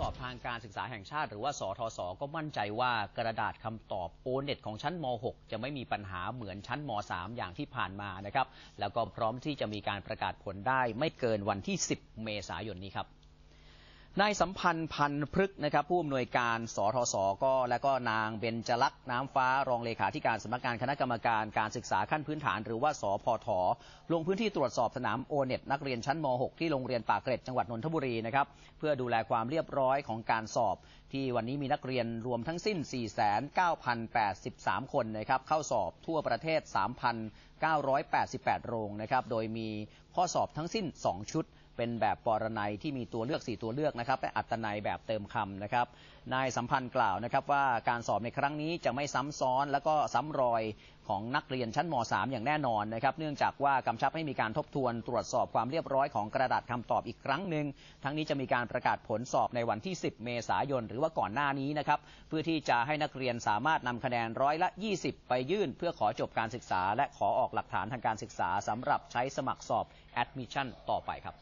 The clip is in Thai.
สอบทางการศึกษาแห่งชาติ หรือว่าสทศก็มั่นใจว่ากระดาษคำตอบโอเน็ตของชั้นม .6 จะไม่มีปัญหาเหมือนชั้นม .3 อย่างที่ผ่านมานะครับ แล้วก็พร้อมที่จะมีการประกาศผลได้ไม่เกินวันที่ 10 เมษายนนี้ครับ นายสัมพันธ์พันพฤกษ์นะครับผู้อำนวยการสทศก็และก็นางเบญจลักษณ์น้ำฟ้ารองเลขาธิการสำนักงานคณะกรรมการการศึกษาขั้นพื้นฐาน หรือว่าสพทลงพื้นที่ตรวจสอบสนามโอเน็ตนักเรียนชั้นม .6 ที่โรงเรียนปากเกร็ดจังหวัดนนทบุรีนะครับเพื่อดูแลความเรียบร้อยของการสอบ ที่วันนี้มีนักเรียนรวมทั้งสิ้น 4,9,083 คนนะครับเข้าสอบทั่วประเทศ 3,988 โรงนะครับโดยมีข้อสอบทั้งสิ้น 2 ชุด เป็นแบบปรนัยที่มีตัวเลือก 4 ตัวเลือกนะครับและอัตนัยแบบเติมคำนะครับนายสัมพันธ์กล่าวนะครับว่าการสอบในครั้งนี้จะไม่ซ้ำซ้อน และก็ซ้ำรอยของนักเรียนชั้นม .3 อย่างแน่นอนนะครับ เนื่องจากว่ากำชับให้มีการทบทวนตรวจสอบความเรียบร้อยของกระดาษคำตอบอีกครั้งหนึ่ง ทั้งนี้จะมีการประกาศผลสอบในวันที่ 10 เมษายน หรือว่าก่อนหน้านี้นะครับ เพื่อที่จะให้นักเรียนสามารถนำคะแนนร้อยละ 20 ไปยื่น เพื่อขอจบการศึกษา และขอออกหลักฐานทางการศึกษาสำหรับใช้สมัครสอบ admission ต่อไปครับ